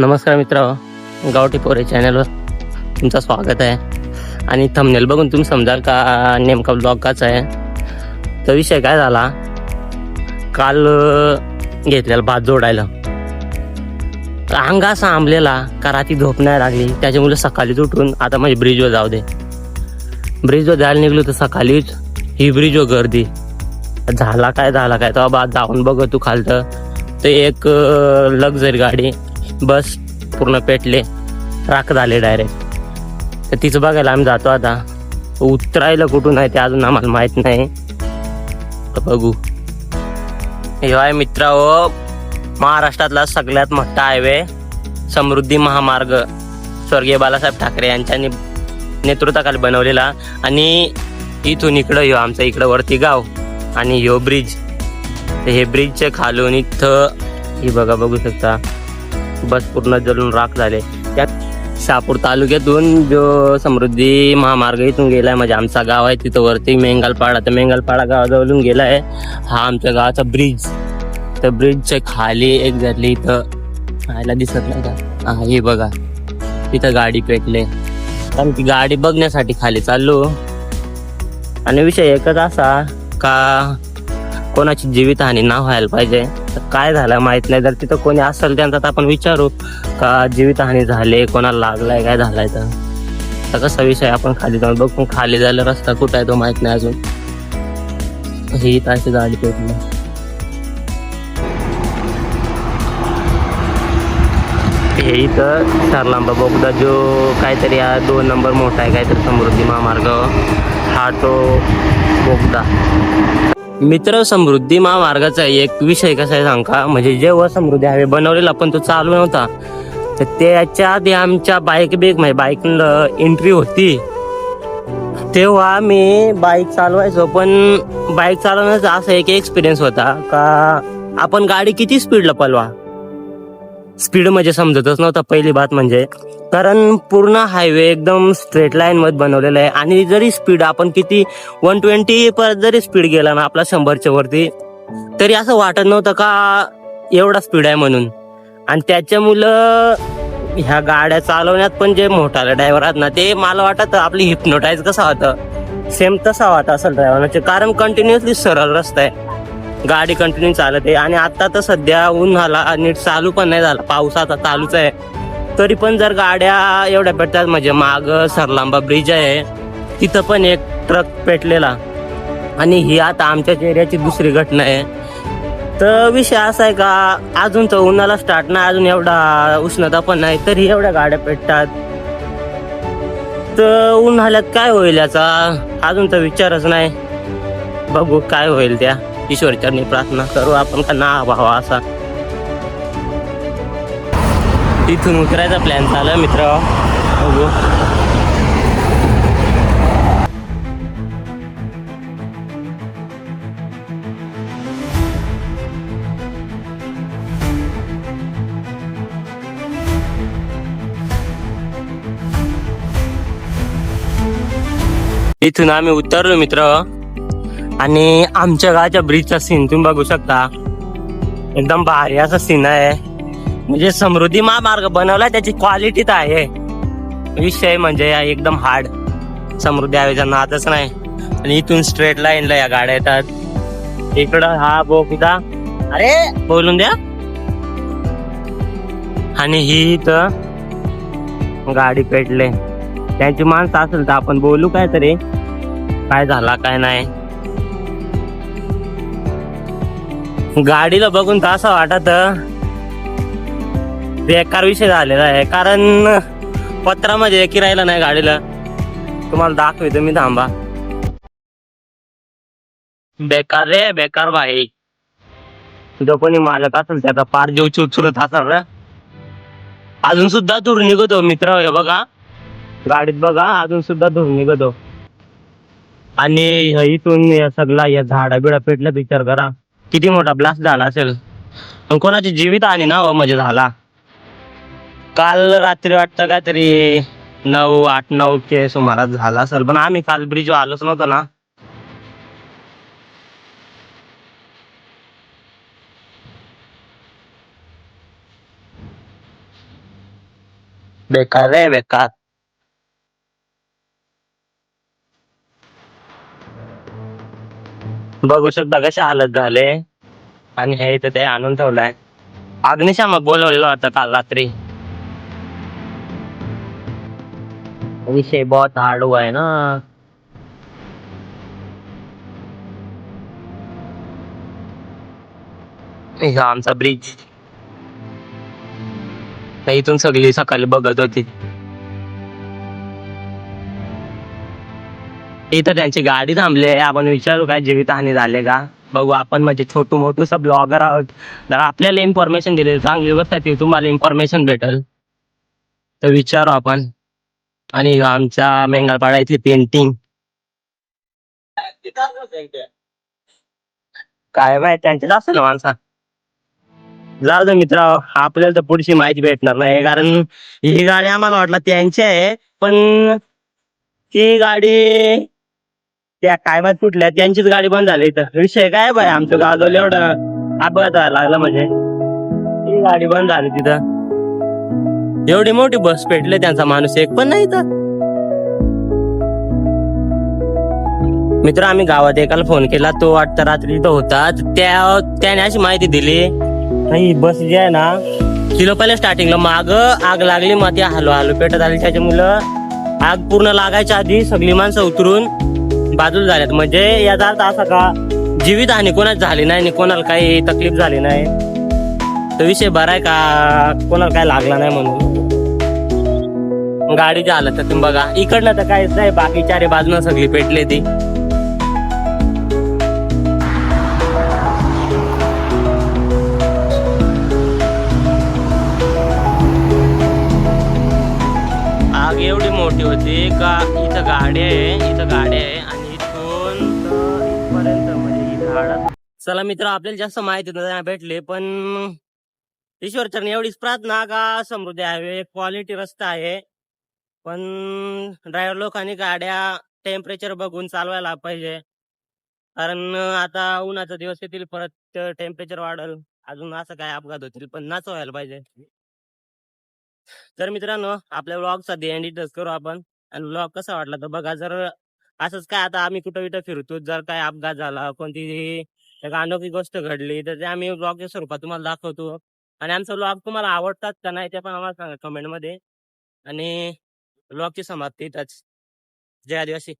नमस्कार मित्र गावठी पोरे चॅनलवर तुमचं स्वागत आहे. आणि थंबनेल बघून तुम्ही समजाल का नेमका ब्लॉग काच आहे. तर विषय काय झाला काल घेतलेला भात जोडायला. तर अंग असा आंबलेला का राती झोप नाही लागली त्याच्यामुळे सकाळीच उठून आता माझी ब्रिजवर जाऊ दे. ब्रिजवर जायला निघलो तर सकाळीच ही ब्रिजवर गर्दी. झाला काय झाला काय तेव्हा बा जाऊन बघ तू खालतं. ते एक लक्झरी गाडी बस पूर्ण पेटले राख झाले डायरेक्ट तर तिचं बघायला आम्ही जातो आता. उतरायला कुठून आहे ते अजून आम्हाला माहीत नाही. तर बघू. हे आहे मित्र हो महाराष्ट्रातला सगळ्यात मोठा हायवे समृद्धी महामार्ग. स्वर्गीय बालासाहेब ठाकरे यांच्या नेतृत्वाखाली बनवलेला. आणि इथून इकडं ह्यो आमचं इकडं वरती गाव आणि ह्यो ब्रिज. हे ब्रिजच्या खालून इथं ही बघा बघू शकता. बस पूर्ण जळून राख झाले. त्यात शहापूर तालुक्यातून जो समृद्धी महामार्ग इथून गेला आहे म्हणजे आमचा गाव आहे तिथं वरती मेंगालपाडा. तर मेंगालपाडा गावाजवळून गेला आहे हा आमच्या गावाचा ब्रिज तर ब्रिजच्या खाली एक झाली इथं. खायला दिसत नाही का? हा हे बघा. तिथं गाडी पेटले. कारण ती गाडी बघण्यासाठी खाली चाललो. आणि विषय एकच असा का कोणाची जीवितहानी ना व्हायला पाहिजे. तर काय झालं माहीत नाही. जर तिथं कोणी असेल त्यांचा तर आपण विचारू का जीवितहानी झाले कोणाला लागलाय काय झालाय तर. कसा विषय आपण खाली जाऊन बघून खाली जायला रस्ता कुठं आहे तो माहीत नाही अजून. ही इथं अशी पेटली. हे इथं सरलांबा बोगदा जो काहीतरी हा दोन नंबर मोठा आहे काहीतरी समृद्धी महामार्ग. हा तो बोगदा. मित्र समृद्धी महामार्गाचा एक विषय कसा आहे सांग? म्हणजे जेव्हा समृद्धी हायवे बनवलेला पण तो चालू नव्हता. तर त्याच्या आधी आमच्या बाईक बेग म्हणजे बाईक एंट्री होती. तेव्हा मी बाईक चालवायचो पण बाईक चालवण्याचा असा एक एक्सपिरियन्स होता का आपण गाडी किती स्पीडला पलवा स्पीड म्हणजे समजतच नव्हता पहिली बात म्हणजे. कारण पूर्ण हायवे एकदम स्ट्रेट लाईन मध्ये बनवलेला आहे. आणि जरी स्पीड आपण किती वन ट्वेंटी पर जरी स्पीड गेला ना आपला शंभरच्या वरती तरी असं वाटत नव्हतं का एवढा स्पीड आहे म्हणून. आणि त्याच्यामुळं ह्या गाड्या चालवण्यात पण जे मोठाले ड्रायव्हर आहेत ना ते मला वाटत आपली हिप्नोटाईज कसा होतं. सेम तसा वाटत असेल ड्रायव्हरचे कारण कंटिन्युअसली सरळ रस्ता आहे. गाडी कंटिन्यू चालत आहे. आणि आता तर सध्या उन्हाला नीट चालू पण नाही झाला. पाऊस आता चालूच आहे. तरी पण जर गाड्या एवढ्या पेटतात म्हणजे माग सरलांबा ब्रिज आहे. तिथं पण एक ट्रक पेटलेला. आणि ही आता आमच्याच एरियाची दुसरी घटना आहे. तर विषय असा आहे का अजून तर उन्हाला स्टार्ट नाही अजून एवढा उष्णता पण नाही तरी एवढ्या गाड्या पेटतात. तर उन्हाळ्यात काय होईल याचा? अजून तर विचारच नाही. बघू काय होईल त्या. ईश्वरचरणी प्रार्थना करू आपण का ना व्हावा असा इथून उतरायचा प्लॅन चालू आहे मित्र बघू इथून आम्ही उतरलो मित्र आणि आमच्या गावाच्या ब्रिजचा सीन तुम्ही बघू शकता. एकदम भारी असा सीन आहे. म्हणजे समृद्धी महामार्ग बनवला त्याची क्वालिटी तर आहे. विषय म्हणजे या एकदम हार्ड समृद्धी आयोजन नादच नाही. आणि इथून स्ट्रेट लाईनला या गाड्या येतात. इकडं हा बोगदा अरे बोलून द्या. आणि ही इथं गाडी पेटले. त्यांची माणसं असेल तर आपण बोलू काय तरी काय झाला काय नाही. गाडीला बघून तर असं वाटत बेकार विषय झालेला आहे. कारण पत्रामध्ये एकी राहिला नाही गाडीला. तुम्हाला दाखवितो मी थांबा. बेकार रे बेकार भाई. जो कोणी मालक असेल त्याचा पार जीव चुरचुरत असेल ना अजून सुद्धा धूर निघतो मित्र हे बघा. गाडीत बघा अजून सुद्धा धूर निघतो. आणि ह्या इथून सगळा या झाडा बिडा पेटला विचार करा. किती मोठा ब्लास्ट झाला असेल. पण कोणाची जीवित आणि ना हो म्हणजे झाला. काल रात्री वाटतं काहीतरी नऊ आठ नऊ के सुमारास झाला असेल. पण आम्ही काल ब्रिज आलोच नव्हतो ना. बेकार रे बेकार. बघू शकता कशा हालत झाले. आणि हे इथं ते आणून ठेवलाय. अग्निशामक बोलवलेलं होता काल रात्री. विषय बहुत हार्ड हुआ है ना. आमचा ब्रिज इथून सगळी सकाळी बघत होती. इथं त्यांची गाडी थांबली आहे. आपण विचारू काय जीवितहानी झाले का? बघू आपण म्हणजे छोटू मोठू सब ब्लॉगर आहोत. तर आपल्याला इन्फॉर्मेशन दिली. चांगली व्यवस्था ती तुम्हाला इन्फॉर्मेशन भेटल. तर विचारू आपण. आणि आमच्या मेंगाळपाडा इथली पेंटिंग काय माहीत त्यांच्यात असेल ना माणसा. जाऊ दे मित्र आपल्याला तर पुढची माहिती भेटणार नाही. कारण ही गाडी आम्हाला वाटलं त्यांची आहे. पण ती गाडी त्या काय फुटल्या त्यांचीच गाडी बंद झाली इथं. विषय काय बाय आमचं गावाजवळ एवढं अपघात व्हायला लागला म्हणजे. ती गाडी बंद झाली तिथं. एवढी मोठी बस पेटले त्यांचा माणूस एक पण नाही इथं. मित्र आम्ही गावात एकाला फोन केला तो वाटतं रात्री इथं होता. तर त्या त्याने अशी माहिती दिली नाही बस जी आहे ना तिला पहिले स्टार्टिंगला माग आग लागली मग ती हलो हलो पेटत आली. त्याच्या मुलं आग पूर्ण लागायच्या आधी सगळी माणसं उतरून बाजूला झाल्यात. म्हणजे याचा अर्थ असा का जीवित हानी कोणाच झाली नाही आणि कोणाला काही तकलीफ झाली नाही. तो विषय बरा आहे का कोणाला काय लागला नाही म्हणून. गाडी झालं तर तुम्ही बघा. इकडनं तर काहीच नाही बाकी चारी बाजूनं सगळी पेटली ती. आग एवढी मोठी होती का इथं गाडी आहे चला मित्र आपल्याला जास्त माहिती नाही भेटले पण ईश्वरचरणी एवढीच प्रार्थना का समृद्धी हायवे क्वालिटी रस्ता आहे. पण ड्रायव्हर लोकांनी गाड्या टेम्परेचर बघून चालवायला पाहिजे. कारण आता उन्हाचा दिवस येतील परत टेम्परेचर वाढल. अजून असं काय अपघात होतील पण नाच व्हायला पाहिजे. तर मित्रांनो आपल्या ब्लॉगचा एंड इथंच करू आपण. आणि ब्लॉग कसा वाटला तर बघा जर असंच काय आता आम्ही कुठं कुठं फिरतो जर काय अपघात झाला कोणती एक अनोखी गोष्ट घडली तर ते आम्ही ब्लॉगच्या स्वरूपात तुम्हाला दाखवतो. आणि आमचा ब्लॉग तुम्हाला आवडतात का नाही ते पण आम्हाला सांगा कमेंटमध्ये. आणि ब्लॉगची समाप्ती त्याच जय आदिवासी.